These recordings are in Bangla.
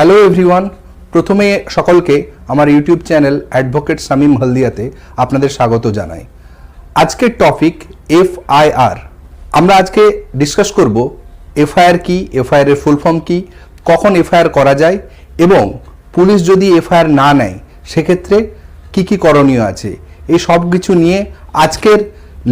হ্যালো এভরিওয়ান প্রথমে সকলকে আমার ইউটিউব চ্যানেল অ্যাডভোকেট সামিম হলদিয়াতে আপনাদের স্বাগত জানাই। আজকের টপিক এফআইআর আমরা আজকে ডিসকাস করব এফআইআর কি এফআইআর এর ফুল ফর্ম কি, কখন এফআইআর করা যায় এবং পুলিশ যদি এফআইআর না নেয়, সেক্ষেত্রে কি কি করণীয় আছে? এই সব কিছু নিয়ে আজকের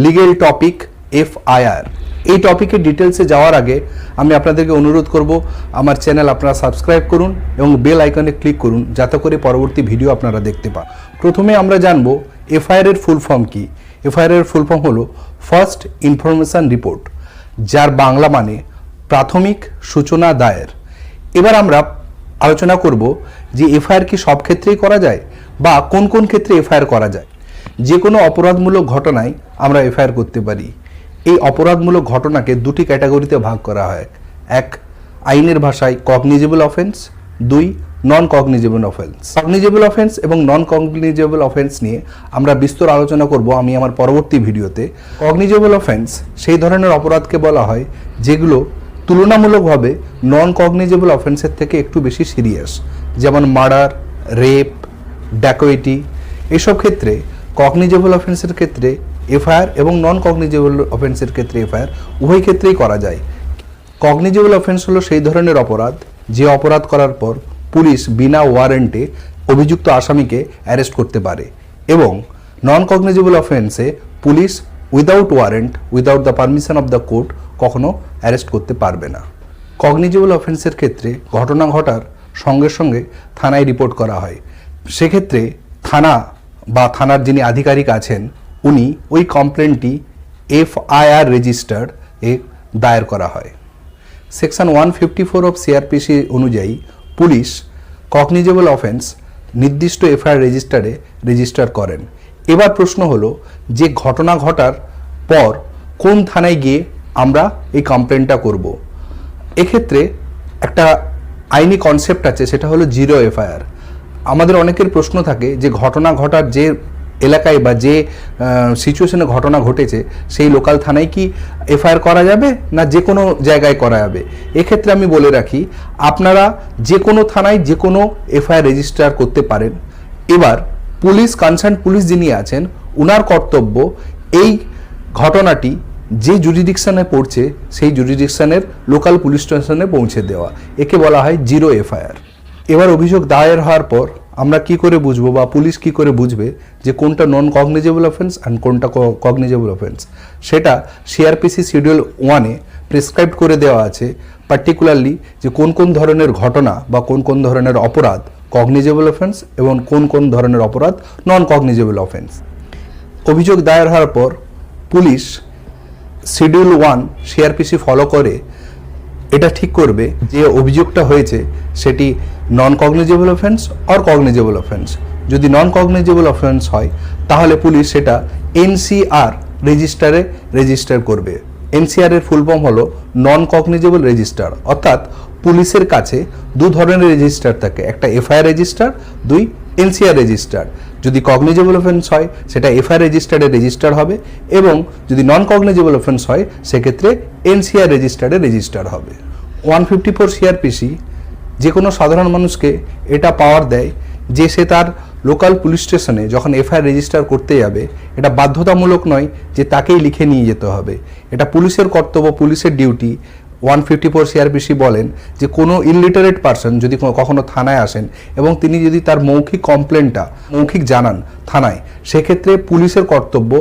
লিগেল টপিক এফআইআর এই টপিকের ডিটেলসে যাওয়ার আগে আমি আপনাদেরকে অনুরোধ করব, আমার চ্যানেল আপনারা সাবস্ক্রাইব করুন এবং বেল আইকনে ক্লিক করুন, যাতে করে পরবর্তী ভিডিও আপনারা দেখতে পান। প্রথমে আমরা জানব এফআইআর এর ফুল ফর্ম কি? এফআইআর এর ফুল ফর্ম হলো ফার্স্ট ইনফরমেশন রিপোর্ট যার বাংলা মানে প্রাথমিক সূচনা দায়ের। এবার আমরা আলোচনা করব যে এফআইআর কি সব ক্ষেত্রেই করা যায় বা কোন কোন ক্ষেত্রে এফআইআর করা যায়। যে কোনো অপরাধমূলক ঘটনায় আমরা এফআইআর করতে পারি। এই অপরাধমূলক ঘটনাকে দুটি ক্যাটাগরিতে ভাগ করা হয়। এক, আইনের ভাষায় কগনিজেবল অফেন্স দুই non cognizable offence cognizable offence এবং নন কগনিজেবল অফেন্স নিয়ে আমরা বিস্তর আলোচনা করব আমি আমার পরবর্তী ভিডিওতে। কগনিজেবল অফেন্স সেই ধরনের অপরাধকে বলা হয় যেগুলো তুলনামূলকভাবে নন কগনিজেবল অফেন্সের থেকে একটু বেশি সিরিয়াস যেমন মার্ডার, রেপ ড্যাকোয়েটি এসব ক্ষেত্রে কগনিজেবল অফেন্সের ক্ষেত্রে এফআইআর এবং নন কগনিজেবল অফেন্সের ক্ষেত্রে এফআইআর উভয় ক্ষেত্রেই করা যায়। কগনিজেবল অফেন্স হলো সেই ধরনের অপরাধ যে অপরাধ করার পর পুলিশ বিনা ওয়ারেন্টে অভিযুক্ত আসামিকে অ্যারেস্ট করতে পারে এবং non cognizable অফেন্সে police without warrant without the permission of the court কখনো অ্যারেস্ট করতে পারবে না। কগনিজেবল অফেন্সের ক্ষেত্রে ঘটনা ঘটার সঙ্গে সঙ্গে থানায় রিপোর্ট করা হয়। সেক্ষেত্রে থানা বা থানার যিনি আধিকারিক আছেন, উনি ওই কমপ্লেনটি এফআইআর রেজিস্টার্ড এ দায়ের করা হয়। Section one fifty four of CrPC অনুযায়ী পুলিশ কগনিজেবল অফেন্স নির্দিষ্ট এফআইআর রেজিস্টারে রেজিস্টার করেন। এবার প্রশ্ন হলো, যে ঘটনা ঘটার পর কোন থানায় গিয়ে আমরা এই কমপ্লেনটা করব? এক্ষেত্রে একটা আইনি কনসেপ্ট আছে, সেটা হলো জিরো এফআইআর। আমাদের অনেকের প্রশ্ন থাকে যে ঘটনা ঘটার যে এলাকায় বা যে সিচুয়েশনে ঘটনা ঘটেছে, সেই লোকাল থানায় কি এফআইআর করা যাবে না যে কোনো জায়গায় করা যাবে? এক্ষেত্রে আমি বলে রাখি, আপনারা যে কোনো থানায় যে কোনো এফআইআর রেজিস্টার করতে পারেন। এবার পুলিশ কনসার্ন পুলিশ যিনি আছেন, উনার কর্তব্য এই ঘটনাটি যে জুরিডিকশনে পড়ছে, সেই জুরিডিকশনের লোকাল পুলিশ স্টেশনে পৌঁছে দেওয়া। একে বলা হয় জিরো এফআইআর। এবার অভিযোগ দায়ের হওয়ার পর আমরা কি করে বুঝব বা পুলিশ কি করে বুঝবে যে কোনটা নন কগনিজেবল অফেন্স অ্যান্ড কোনটা কগনিজেবল অফেন্স সেটা সিআরপিসি শিডিউল ওয়ানে প্রেসক্রাইব করে দেওয়া আছে পার্টিকুলারলি যে কোন কোন ধরনের ঘটনা বা কোন কোন ধরনের অপরাধ কগনিজেবল অফেন্স এবং কোন কোন ধরনের অপরাধ নন কগনিজেবল অফেন্স অভিযোগ দায়ের হওয়ার পর police schedule one CrPC follow করে এটা ঠিক করবে যে অভিযোগটা হয়েছে সেটি non cognizable offence or cognizable offence যদি নন কগনিজেবল অফেন্স হয়, তাহলে পুলিশ সেটা এনসিআর রেজিস্টারে রেজিস্টার করবে। এনসিআর এর ফুল ফর্ম হলো নন কগনিজেবল রেজিস্টার অর্থাৎ পুলিশের কাছে দু ধরনের রেজিস্টার থাকে। একটা এফআইআর রেজিস্টার দুই এনসিআর রেজিস্টার যদি কগনিজেবল অফেন্স হয়, সেটা এফআইআর রেজিস্টারে রেজিস্টার হবে এবং যদি নন কগনিজেবল অফেন্স হয়, সেক্ষেত্রে এনসিআর রেজিস্টারে রেজিস্টার হবে। ওয়ান ফিফটি ফোর সিআরপিসি যে কোনো সাধারণ মানুষকে এটা পাওয়ার দেয় যে সে তার লোকাল পুলিশ স্টেশনে যখন এফআইআর রেজিস্টার করতে যাবে, এটা বাধ্যতামূলক নয় যে তাকেই লিখে নিয়ে যেতে হবে। এটা পুলিশের কর্তব্য, পুলিশের duty one fifty four CrPC বলেন যে কোনো ইনলিটারেট পারসন যদি কখনো থানায় আসেন এবং তিনি যদি তার মৌখিক কমপ্লেনটা মৌখিক জানান থানায়, সেক্ষেত্রে পুলিশের কর্তব্য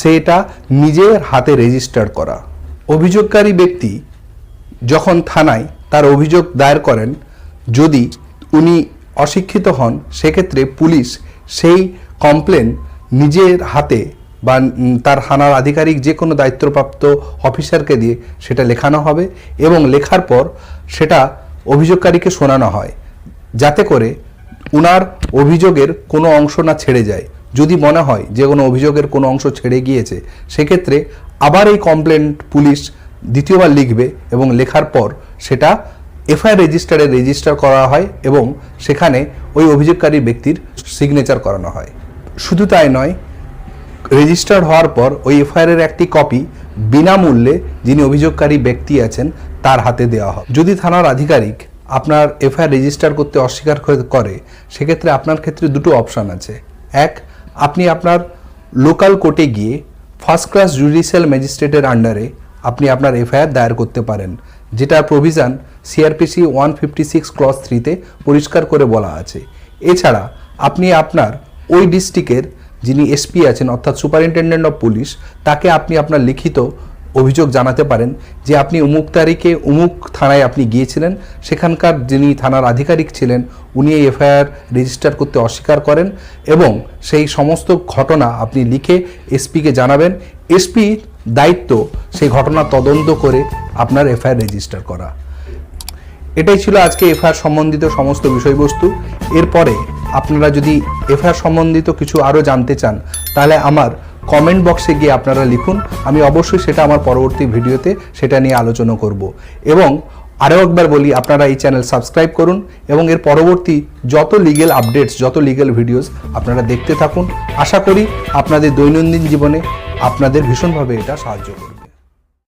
সেটা নিজের হাতে রেজিস্টার করা। অভিযোগকারী ব্যক্তি যখন থানায় তার অভিযোগ দায়ের করেন যদি উনি অশিক্ষিত হন, সেক্ষেত্রে পুলিশ সেই কমপ্লেন নিজের হাতে বা তার হানার আধিকারিক যে কোনো দায়িত্বপ্রাপ্ত অফিসারকে দিয়ে সেটা লেখানো হবে এবং লেখার পর সেটা অভিযোগকারীকে শোনানো হয়, যাতে করে উনার অভিযোগের কোনো অংশ না ছেড়ে যায়। যদি মনে হয় যে কোনো অভিযোগের কোনো অংশ ছেড়ে গিয়েছে, সেক্ষেত্রে আবার এই কমপ্লেন পুলিশ দ্বিতীয়বার লিখবে এবং লেখার পর সেটা এফআইআর রেজিস্টারে রেজিস্টার করা হয় এবং সেখানে ওই অভিযোগকারী ব্যক্তির সিগনেচার করানো হয়। শুধু তাই নয় রেজিস্টার হওয়ার পর ওই এফআইআর এর একটি কপি বিনামূল্যে যিনি অভিযোগকারী ব্যক্তি আছেন, তার হাতে দেওয়া হয়। যদি থানার আধিকারিক আপনার এফআইআর রেজিস্টার করতে অস্বীকার করে- করে, সেক্ষেত্রে আপনার ক্ষেত্রে দুটো অপশান আছে। এক, আপনি আপনার লোকাল কোর্টে গিয়ে ফার্স্ট ক্লাস জুডিশিয়াল ম্যাজিস্ট্রেটের আন্ডারে আপনি আপনার এফআইআর দায়ের করতে পারেন। যেটার provision CrPC one fifty six clause থ্রিতে পরিষ্কার করে বলা আছে। এছাড়া আপনি আপনার ওই ডিস্ট্রিক্টের যিনি এসপি আছেন, অর্থাৎ সুপারিনটেন্ডেন্ট অফ পুলিশ তাকে আপনি আপনার লিখিত অভিযোগ জানাতে পারেন যে আপনি উমুক তারিখে উমুক থানায় আপনি গিয়েছিলেন। সেখানকার যিনি থানার আধিকারিক ছিলেন, উনি এই এফআইআর রেজিস্টার করতে অস্বীকার করেন এবং সেই সমস্ত ঘটনা আপনি লিখে এসপিকে জানাবেন। এসপি দায়িত্ব সেই ঘটনা তদন্ত করে আপনার এফআইআর রেজিস্টার করা। এটাই ছিল আজকে এফআইআর সম্বন্ধিত সমস্ত বিষয়বস্তু। এরপরে আপনারা যদি এফআইআর সম্বন্ধিত কিছু আরও জানতে চান, তাহলে আমার কমেন্ট বক্সে গিয়ে আপনারা লিখুন। আমি অবশ্যই সেটা আমার পরবর্তী ভিডিওতে সেটা নিয়ে আলোচনা করব। এবং আরও একবার বলি, আপনারা এই চ্যানেল সাবস্ক্রাইব করুন এবং এর পরবর্তী যত লিগেল আপডেটস যত লিগেল ভিডিওস আপনারা দেখতে থাকুন। আশা করি আপনাদের দৈনন্দিন জীবনে আপনাদের ভীষণভাবে এটা সাহায্য করবে।